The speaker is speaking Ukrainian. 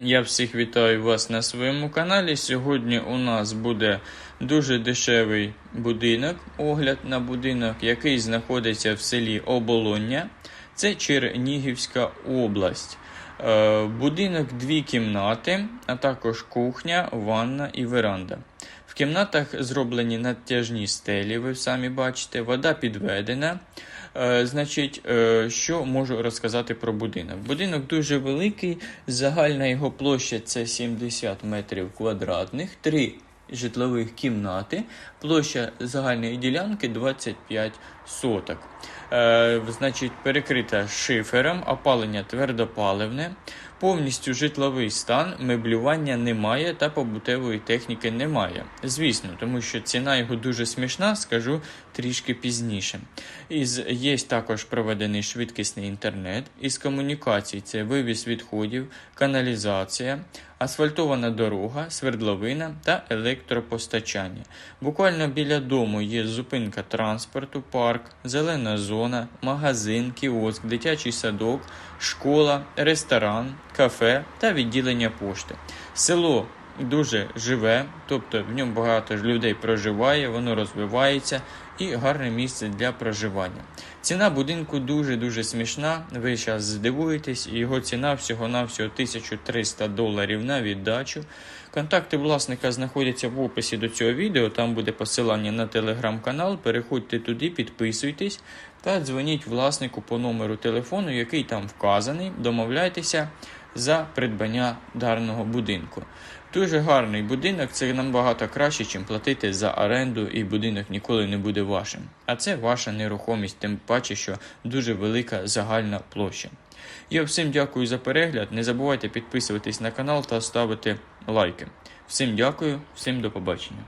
Я всіх вітаю вас на своєму каналі. Сьогодні у нас буде дуже дешевий будинок, огляд на будинок, який знаходиться в селі Оболоння. Це Чернігівська область. Е, Будинок дві кімнати, а також кухня, ванна і веранда. В кімнатах зроблені натяжні стелі, ви самі бачите, вода підведена. Е, Значить, е, що можу розказати про будинок? Будинок дуже великий, загальна його площа це 70 метрів квадратних, три житлових кімнати, площа загальної ділянки 25 соток. Е, значить, перекрита шифером, опалення твердопаливне, повністю житловий стан, меблювання немає та побутової техніки немає. Звісно, тому що ціна його дуже смішна, скажу трішки пізніше. Із є також проведений швидкісний інтернет. Із комунікацій це вивіз відходів, каналізація, асфальтована дорога, свердловина та електропостачання. Буквально біля дому є зупинка транспорту, парк, зелена зона, магазин, кіоск, дитячий садок, школа, ресторан, кафе та відділення пошти. Село дуже живе, тобто в ньому багато людей проживає, воно розвивається і гарне місце для проживання. Ціна будинку дуже-дуже смішна. Ви зараз здивуєтесь, його ціна всього-навсього 1300 доларів на віддачу. Контакти власника знаходяться в описі до цього відео. Там буде посилання на телеграм-канал. Переходьте туди, підписуйтесь та дзвоніть власнику по номеру телефону, який там вказаний. Домовляйтеся за придбання даного будинку. Дуже гарний будинок, це набагато краще, ніж платити за оренду, і будинок ніколи не буде вашим. А це ваша нерухомість, тим паче, що дуже велика загальна площа. Я всім дякую за перегляд. Не забувайте підписуватись на канал та ставити лайки. Всім дякую, всім до побачення.